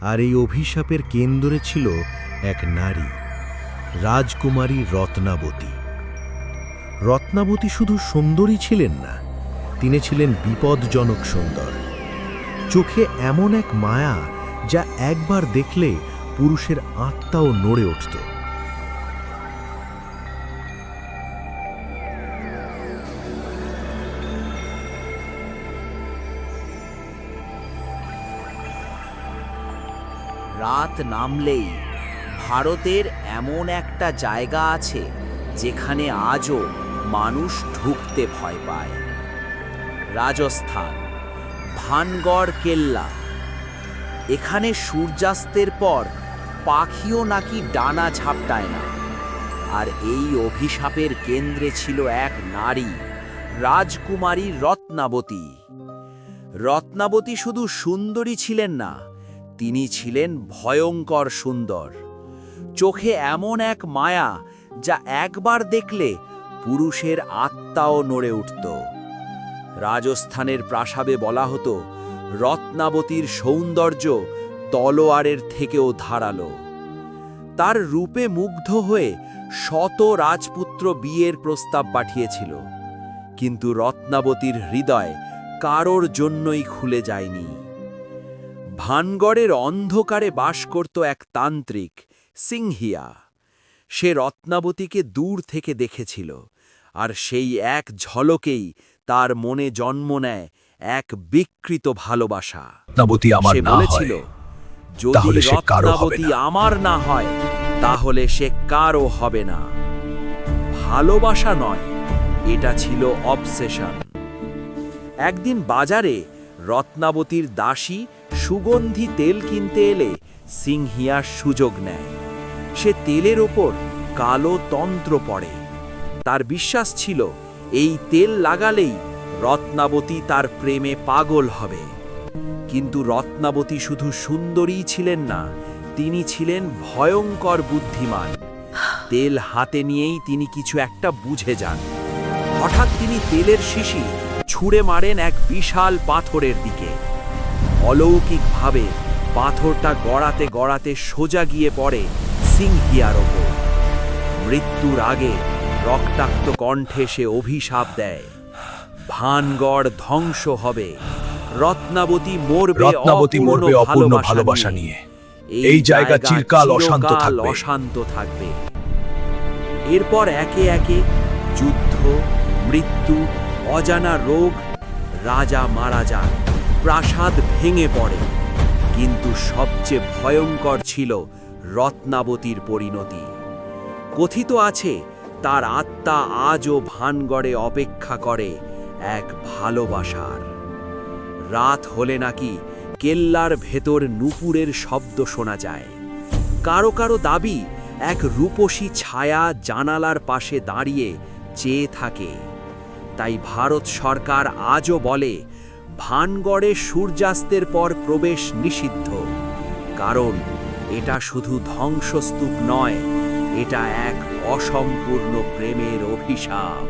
আর এই অভিশাপের কেন্দ্রে ছিল এক নারী, রাজকুমারী রত্নাবতী। রত্নাবতী শুধু সুন্দরী ছিলেন না, তিনি ছিলেন বিপদজনক সুন্দর। চোখে এমন এক মায়া যা একবার দেখলে পুরুষের আত্মাও নড়ে উঠত। রাত নামলেই ভারতের এমন একটা জায়গা আছে যেখানে আজও মানুষ ঢুকতে ভয় পায়। রাজস্থান, ভানগড়, কেল্লা। এখানে সূর্যাস্তের পর পাখিও নাকি ডানা ঝাপটায় না। আর এই অভিশাপের কেন্দ্রে ছিল এক নারী, রাজকুমারী রত্নাবতী। রত্নাবতী শুধু সুন্দরী ছিলেন না তিনি ছিলেন ভয়ঙ্কর সুন্দর। চোখে এমন এক মায়া যা একবার দেখলে পুরুষের আত্মাও নড়ে উঠত। রাজস্থানের প্রাসাদে বলা হতো, রত্নাবতীর সৌন্দর্য তলোয়ারের থেকেও ধারালো। তার রূপে মুগ্ধ হয়ে শত রাজপুত্র বিয়ের প্রস্তাব পাঠিয়েছিল, কিন্তু রত্নাবতীর হৃদয় কারোর জন্যই খুলে যায়নি। ভানগড়ের অন্ধকারে বাস করত এক তান্ত্রিক সিংহিয়া। সে রত্নাবতীকে দূর থেকে দেখেছিল আর সেই এক ঝলকেই তার মনে জন্ম নেয় এক বিকৃত ভালোবাসা। রত্নাবতী আমার সে না বলেছিল যদি তাহলে সে কারও হবে রত্নাবতী না।" আমার না হয় তাহলে সে কারও হবে না। ভালোবাসা নয় এটা ছিল অবসেশন একদিন বাজারে রত্নাবতীর দাসী সুগন্ধি তেল কিনতে এলে সিংহিয়া সুযোগ নেয়। সে তেলের ওপর কালো তন্ত্র পড়ে। তার বিশ্বাস ছিল, এই তেল লাগালেই রত্নাবতী তার প্রেমে পাগল হবে। কিন্তু রত্নাবতী শুধু সুন্দরী ছিলেন না, তিনি ছিলেন ভয়ঙ্কর বুদ্ধিমান। তেল হাতে নিয়েই তিনি কিছু একটা বুঝে যান। হঠাৎ তিনি তেলের শিশি ছুঁড়ে মারেন এক বিশাল পাথরের দিকে। অলৌকিকভাবে পাথরটা গড়াতে গড়াতে সোজা গিয়ে পড়ে সিংহিয়ার ওপর। মৃত্যুর আগে রক্তাক্ত কণ্ঠে সে অভিশাপ দেয়। ভানগড় ধ্বংস হবে। রত্নাবতী মরবে রত্নাবতী মরবে অপূর্ণ ভালোবাসা নিয়ে। এই জায়গা চিরকাল অশান্ত থাকবে। অশান্ত থাকবে। এরপর একে একে যুদ্ধ মৃত্যু অজানা রোগ রাজা মারা যান। প্রাসাদ ভেঙে পড়ে। কিন্তু সবচেয়ে ভয়ঙ্কর ছিল রত্নাবতীর পরিণতি। কথিত আছে, তার আত্মা আজও ভানগড়ে অপেক্ষা করে এক ভালোবাসার। রাত হলে নাকি কেল্লার ভেতর নুপুরের শব্দ শোনা যায়। কারও কারও দাবি এক রূপসী ছায়া জানালার পাশে দাঁড়িয়ে চেয়ে থাকে। তাই ভারত সরকার আজও বলে ভানগড়ে সূর্যাস্তের পর প্রবেশ নিষিদ্ধ। কারণ এটা শুধু ধ্বংসস্তূপ নয়, এটা এক অসম্পূর্ণ প্রেমের অভিশাপ।